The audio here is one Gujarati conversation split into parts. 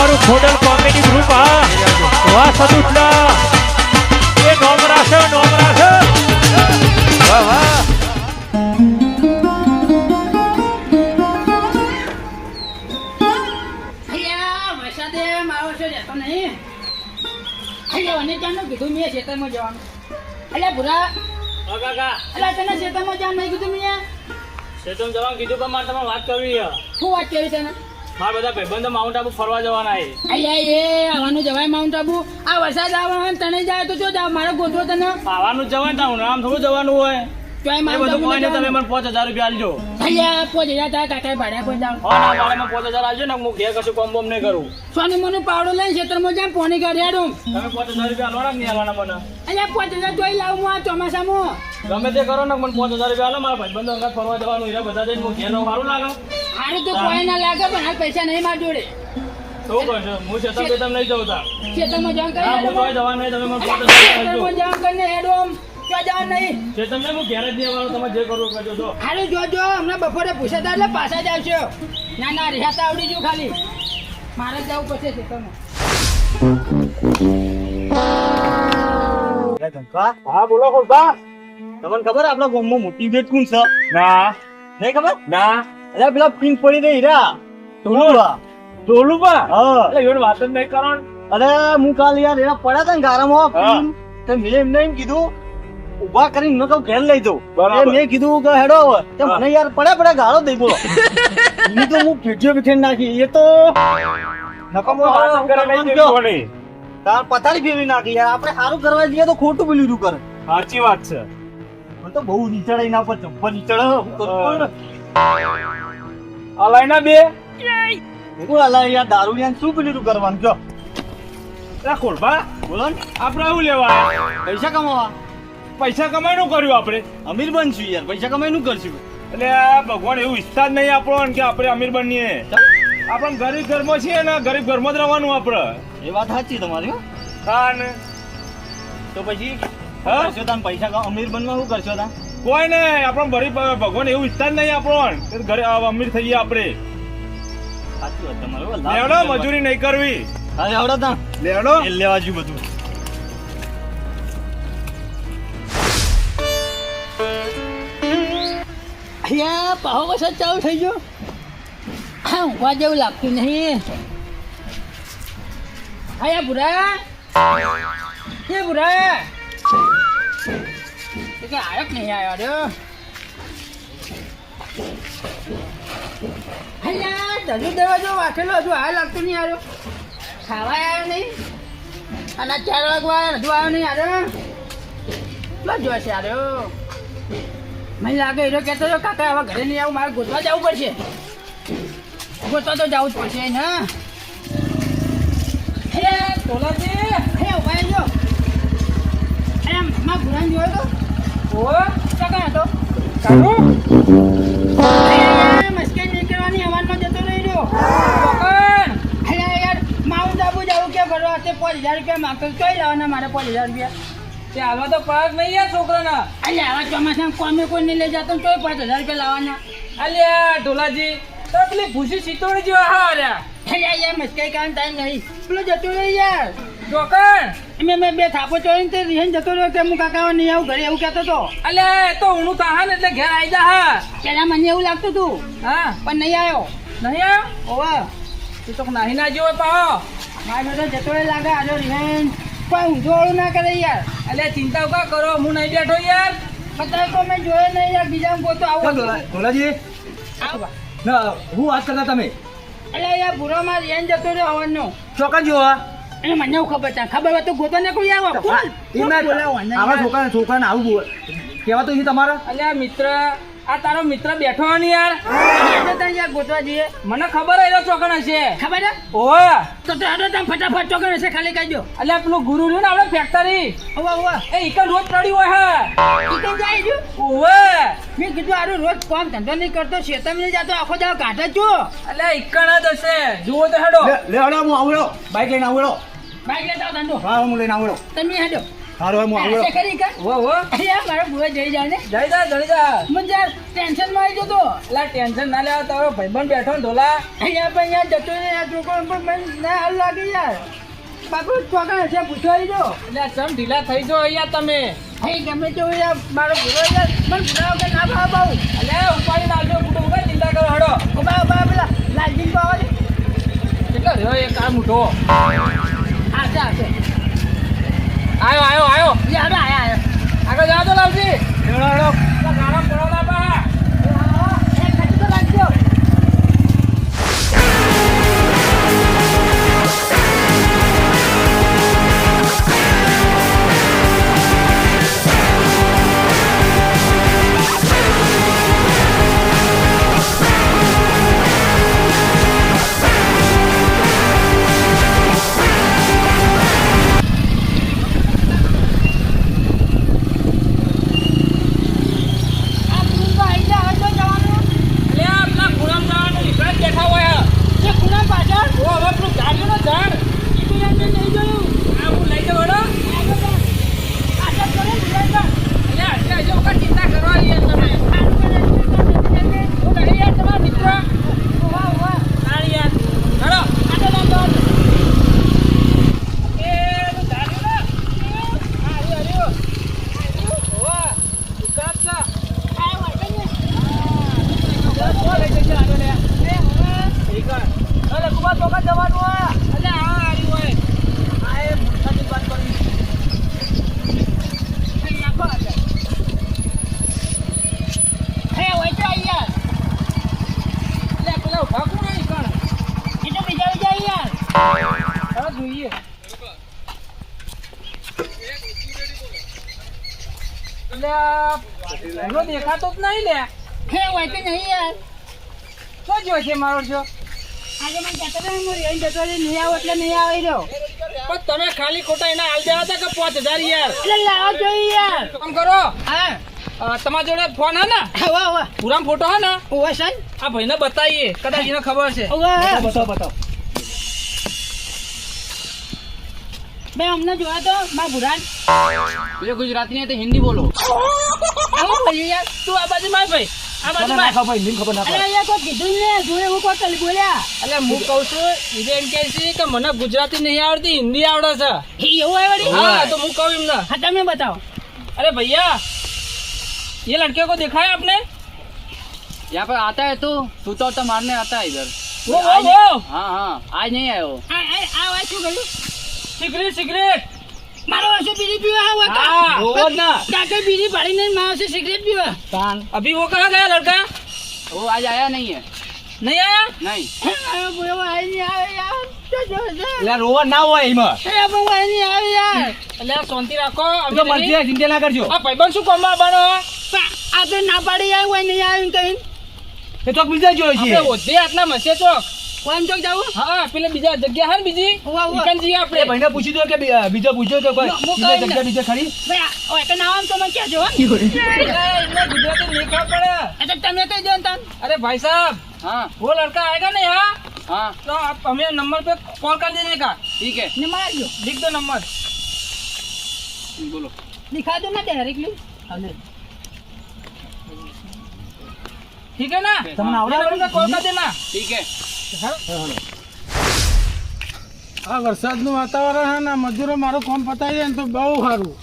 અમારું ખોડલ કોમેડી ગ્રુપ હા. વાહ સદુટલા એ નોમરા છે નોમરા છે. વાહ વાહ. કીધું મેં ખેતરમાં જવાનું? અલ્યા ભૂરા. અલ્યા તને ખેતરમાં જવાનું નહીં કીધું મેં? શેતમ જવાનું કીધું પણ મારે તમારે વાત કરવી છે. શું વાત કરી છે ને મારા બધા ભાઈબંધો માઉન્ટ આબુ ફરવા જવાના છે. અલ્યા એ આવવાનું જવાય માઉન્ટ આબુ આ વરસાદ આવવાનો તને જાય તો જો જાવ મારો ગોતવો તને. આવવાનું જવાય તારું નામ થોડું જવાનું હોય. એ તમે મને પાંચ હજાર રૂપિયા આલજો પોચ હજાર તારા કાકાએ ભાડ્યા કોઈ જાવ હા ના મારે પાંચ હજાર આલજો ને હું ઘેર કશું કોમ બોમ નહીં કરું. સોની મને પાવડો લઈને ખેતરમાં કાઢ્યા તમે પાંચ હજાર રૂપિયા આલવાના નહીં આલવાના મને. અલ્યા પોચ હજાર જોઈ લાવું આ ચોમાસામાં. ગમે તે કરો ને મને પાંચ હજાર રૂપિયા આલો મારા ભાઈબંધો અંગાત ફરવા જવાનું હીરા બધા જઈને હું ઘેર સારું લાગે. હારું તો કોઈ ના લાગે પણ હાલ પૈસા નહીં માર જોડે. શું કરશો હું બેતમ નહીં જવું ખેતરમાં કરી જવાનું તમે મને પાંચ હજાર ખેતરમાં જવાનું કરીને હેડો. આમ. ક્યાં જવાનું નહીં. શેતમ ને હું ઘેર જ નહીં તમે જે કરવું કરજો. જો હારું જોજો હમણાં બપોરે પૂછતા એટલે પાછા જ આવશો. ના ના રિહાતા આવડી ગયું ખાલી. મારે જવું પડશે ખેતરમાં. હા બોલો ખોડબા તમને ખબર આપણા ગામમાં મોટી બેટ કોણ છે? ના. નહીં ખબર? ના. અરે પેલા પિંક પડી હીરા હા. એટલે વાત જ નહીં કરો અરે હું કાલ યાર એના પડ્યા હતા ને ગારામાં તો મેં એમને એમ કીધું ઊભા કરીને મેં કહું ઘેર લઈ જાઉં. એ મેં કીધું કે હેડો તે મને યાર પડે પડે ગાળો દઈ બોલો. એ તો હું ફીડ્યો બીઠેન નાખી. એ તો. તાર પથારી ફેરવી નાખી યાર. આપણે સારું કરવા જઈએ તો ખોટું પેલું કરે. સાચી વાત છે. મને તો બહુ નીચળ એના પર નીચળ. હું કરું બે. હું અલા યાર દારૂ યાર શું પેલું કરવાનું? જો. ખોડબા બોલો ને. આપણે આવું લેવા પૈસા કમાવા. પૈસા કમાઈનું કર્યું આપણે? અમીર બનશું યાર પૈસા કમાઈ નું કરશું. એટલે આ ભગવાન એવું ઈચ્છતા જ નહીં આપણો કે આપણે અમીર બનીએ. આપણે ગરીબ ઘરમાં છીએ ને ગરીબ ઘરમાં જ રહેવાનું આપણે. એ વાત સાચી તમારી હો. હા ને? તો પછી? હા? કરશો તાન પૈસા અમીર બનવા શું કરશો તા કોઈ ને આપણે ગરીબ ભગવાન એવું ઈચ્છતા જ નહીં આપણો ઘરે અમીર થઈએ આપણે. સાચી વાત તમારે લેવડો મજૂરી નહીં કરવી. હા લેવડો તા લેવડો. એ લેવા જ્યું બધું. અહીંયા પાહો વરસાદ ચાલુ થઈ ગયો. હા ઊંઘવા જેવું લાગતું નહીં. અહીંયા બુરા. હે બુરા. કે આયો કે નહીં આવ્યો રહ્યો? અહીંયા ધજુ દરવાજો વાંચેલો હજુ આ લાગતું નહીં આવ્યો ખાવા આવ્યો નહીં. અને ચાર વાગવા હજુ આવ્યો નહીં આવ્યો બસ જોશે આવ્યો મને લાગે હીરો કહેતો હતો, કાકા, હવે ઘરે નહીં આવું, મારે ગોતવા જવું પડશે. ગોતવા તો જવું જ પડશે, ને? હે તોલાજી હે, ઊભા જો. એમ મમ્મા ગુરાન જોયો તો? ઓ, કાકા હતો મસ્કે નીકળવાની અવાજમાં જતો રહી રહ્યો. યાર, માઉન્ટ આબુ જવું કે તે પાંચ હજાર રૂપિયા માગતો કઈ લાવવાના મારે પાંચ હજાર રૂપિયા. તે હાલવા તો પાસ નહીં યાર છોકરાના. અલ્યા આવા ચોમાસામાં કોમે કોઈ નહીં લઈ જતો તોય પાંચ હજાર રૂપિયા લાવવાના. અલ્યા ઢોલાજી તો પેલી ભૂસી સીતોડી જેવા હા અલ્યા અલ્યા યાર મસ્કાઈ કામ થાય નહીં. પેલો જતો રહ્યો યાર. ચોકણ મેં મેં બે થાપો ચોરીને તે રિહાઈને જતો રહ્યો કે હું કાકા નહીં આવું ઘરે એવું કહેતો હતો અલ્યા એ તો ઊણું તાહા ને એટલે ઘેર આવી જા હા. પેલા મને એવું લાગતું હતું હા. પણ નહીં આવ્યો. નહીં આવ્યો? ઓવા તું તો નાહી ના જેવો પાવો મારે બધો જતો લાગે આજો રિહાઈન. કોઈ ઊંધો વાળું ના કરે યાર. એટલે ચિંતા કા કરો હું નહીં બેઠો યાર. બધા તો મેં જોયો નહીં યાર બીજા ગોતો આવો. ધોલાજી. ના હું વાત કરતા તમે. એટલે યાર ભૂરો માં રિહાઈન જતો રહ્યો હવનનો. ચોકન જોવા અને મને એવું ખબર છે. ખબર હોય તો ગોતો ને કોઈ આવો. કોણ આવા છોકરા છોકરાને આવું બોલ. કેવા તો તમારા? અલ્યા મિત્ર આ તારો મિત્ર બેઠો ને યાર. યાર ગોતવા જઈએ. મને ખબર હે ચોકણ હશે. ખબર છે ઓહો. તો તો હાલો તમે ફટાફટ ચોકન હશે ખાલી કહી દો અલ્યા પેલું ગુરુ રહ્યું ને આપણે ફેક્ટરી ઓવા ઓવા. એ ઈકન રોજ પડ્યું હોય હે. તો જાય જો ઓવે. મેં કીધું આરું રોજ કામ ધંધો નહીં કરતો છે તમે જાતો આખો દાવ કાઢે જ છો. અલ્યા ઈકન જ હશે. જુઓ તો હેડો. લે હેડો હું આવડો. બાઈક લઈને આવડો. બાઈક લેતા ધંધો. હા હું લઈને આવડો. તમે હેડો. હારું, હું આવું. કરી કર વો વો અહીંયા મારો ભૂવો જઈ જાય ને. જઈ જા જઈ જા. મને ટેન્શનમાં આવી જતો લા ટેન્શન ના લેવા તારો ભાઈબંધ બેઠો ને ઢોલા. અહીંયા પણ અહીંયા જતો ને આ છોકરો પણ મને ના હાલ લાગે યાર. બાપુ છોકરા છે પૂછવાઈ દો એટલે સમ ઢીલા થઈ જો અહીંયા તમે. અહીં ગમે તો યાર મારો ભૂવો યાર મને ભૂલા કે ના ભાવ ભાવ એટલે ઉપાડી નાખજો ફૂટો ઊભા ચિંતા કરો હડો. ઊભા ઊભા પેલા લાલજીન પાવા દે કેટલો રહ્યો એક આ મુઠો આ આશે આયો આયો આયો. યાર આયા આયા. આગળ જાઓ તો લાવજી. હેડો, હેડો. ગાળા પડો ના પા એ ખર્ચ તો લાગજો એનો દેખાતો જ નહીં લે. હે હોય તો નહીં યાર. શું જો છે મારો છો? આજે મને કહેતો હતો હું રેન જતો રહી નહીં આવો એટલે નહીં આવી રહ્યો. પણ તમે ખાલી ખોટા એના હાલ દેવા હતા કે પાંચ હજાર યાર? એટલે લાવો જોઈએ યાર. કામ કરો. હા. તમારા જોડે ફોન હે ને? વાહ વાહ. પૂરામાં ફોટો હે ને? ઓવા સાહેબ આ ભાઈને બતાવીએ. કદાચ એને ખબર છે. બતાવો, બતાવો. બે અમને જોવા તો મા ભુરાન. ગુજરાતી ને તો હિન્દી બોલો. આવો બોલ્યું યાર તું આ બાજુ માર ભાઈ આ બાજુ તને માર ના ખબર, હિન્દીમાં ખબર ના અરે પડે. અહીંયા કોઈ કીધું ને જોડે હું કોઈ કલી બોલ્યા એટલે હું કહું છું ઈને એમ કહે છે કે મને ગુજરાતી નહીં આવડતી હિન્દી આવડે છે એ એવું આવે વળી હા તો હું કહું એમને હા તમે બતાવો अरे भैया ये लड़के को देखा है आपने यहाँ पर आता है तो सूता उता मारने आता है इधर वो वो वो हाँ हाँ आज नहीं आया वो આ આ આ વાત શું કર્યું सिगरेट सिगरेट મારો વાસે બીડી પીવા આવો હા રોજ ના. કાકે બીડી પાડી ને મારો વાસે સિગરેટ પીવા? તાન. અભી વો કહાં ગયા લડકા? વો આજ આયા નહીં હે. નહીં આયા? નહીં આયો બોલો આય નહીં આવે યાર એટલે રોવા ના હોય એમાં. એ બહુ આય નહીં આવે યાર. એટલે શાંતિ રાખો અમે મરજી ચિંતા ના કરજો. આ ભાઈબંધ શું કોમ બાબાનો આ ના પાડી આવ્યો નહીં આવ્યું કઈ એ તો બીજા જોયો છે. આટલા મસે ચોક. કોણ ચોક જાવું હા પેલે બીજા જગ્યા હે ને બીજી ઉવા, ઉવા. ઈકન જઈએ એ આપણે ભાઈને પૂછી દો કે બી- અ, બીજો પૂછ્યો કે કોઈ હું કહું બીજા ને. જગ્યા બીજે ખરી ભાઈ આ- હવે તો ના આમ તો મને કહેજો હો. એટલે એમને ગુજરાતી નહીં ખબર પડે એ તો તમે કહી દો ને તાન अरे भाई साहब हाँ वो लड़का आएगा ना यहाँ हाँ तो आप हमें नंबर पे कॉल कर देने का ठीक है ને મારજો लिख दो नंबर बोलो દિખા દો ને ડાયરેક્ટલી ठीक है ना તમને આવડે ये नंबर पे कॉल कर देना ठीक है આ વરસાદનું વાતાવરણ છે ને મજૂરો મારું કોમ પતાવી જાય ને તો બહુ સારું.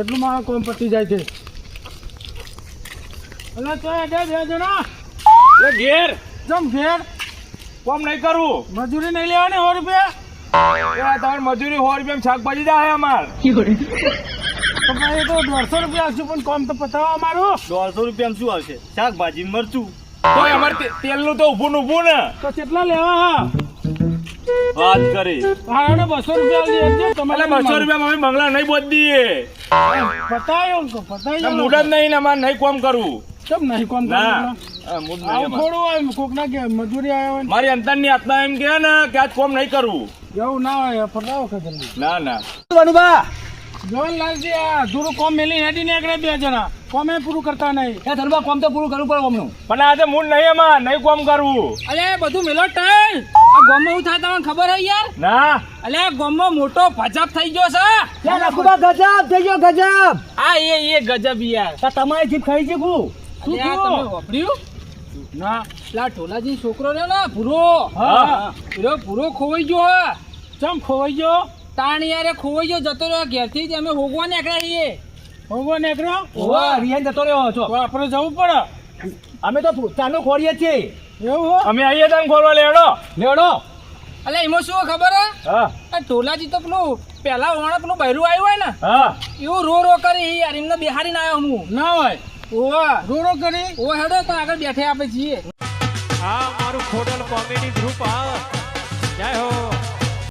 એટલું મારું કોમ પતી જાય છે. એટલે તો બે જણા. એ ઘેર. જમ ઘેર? કોમ નહીં કરવું મજૂરી નહીં લેવાની સો રૂપિયા? એ તમારી મજૂરી સો રૂપિયા શાકભાજી જાય અમાર. તો તો દોઢસો રૂપિયા આપશું પણ કોમ તો પતાવવા અમારું. દોઢસો રૂપિયામાં શું આવશે? શાકભાજી મરચું. તો અમાર તેલનું તો ઊભું ને ઊભું ને. તો કેટલા લેવા હા? વાત કરી. હા એને બસો રૂપિયા એટલે તમારે બસો રૂપિયા મમ્મી બંગલા નહીં બોધ દઈએ પતાયો ને ના, મૂડ જ નહીં ને અમારે નહીં કોમ કરવું. કેમ નહીં કોમ ના કરવાનું? હા, મૂડ નહીં આવું અમારે. થોડું હોય કોકના કે મજૂરી આવ્યા મારી અંતરની આત્મા એમ કે ને કે આજ કોમ નહીં કરવું ને એવું ના હોય પતાવો કે જલ્દી ના. ના જવાહરલાલજી આ અધૂરું કોમ મેલી હેડી નીકળે બે જણા. કોમે પૂરું કરતા નહીં. એ ધર્મા કોમ તો પૂરું કરવું પડે કોમનું. પણ આજે મૂળ નહીં એમાં નહીં કોમ કરવું. અલે બધું મેલો ટાઈમ આ ગામમાં હું થાય તમને ખબર હે યાર? ના. અલે આ ગામમાં મોટો ભજપ થઈ ગયો છે. ત્યાં નખુબા ગજબ થઈ ગયો ગજબ. આ એ એ ગજબ યાર. તમારી જીભ ખાઈ છે ગુરુ શું આ તમે વાપર્યું? ના. લા ઢોલાજી છોકરો રહ્યો ને ભૂરો. હા. પૂરો ભૂરો ખોવાઈ ગયો હે. ચમ ખોવાઈ ગયો? તાણ યારે ખોવાઈ ગયો જતો રહ્યો ઘેરથી જ. અમે હોગવા નીકળ્યા છીએ. હોગવા નીકળ્યો? ઓવા રિયાન જતો રહ્યો છો. આપણે જવું પડે. અમે તો ચાનો ખોરીએ છીએ. એવું અમે આવીએ તમે ખોરવા લેડો લેડો અલે એમાં શું ખબર હે? હા. ઢોલાજી તો પેલું પેલા વાણા પેલું બૈરું આવ્યું હોય ને? હા. એવું રો રો કરી યાર એમને બિહારીને આવ્યો હું. ના હોય. ઓવા રો કરી? ઓ હેડો તો આગળ બેઠે આપણે છીએ. આ મારું ખોડલ કોમેડી ગ્રુપ આ જય હો.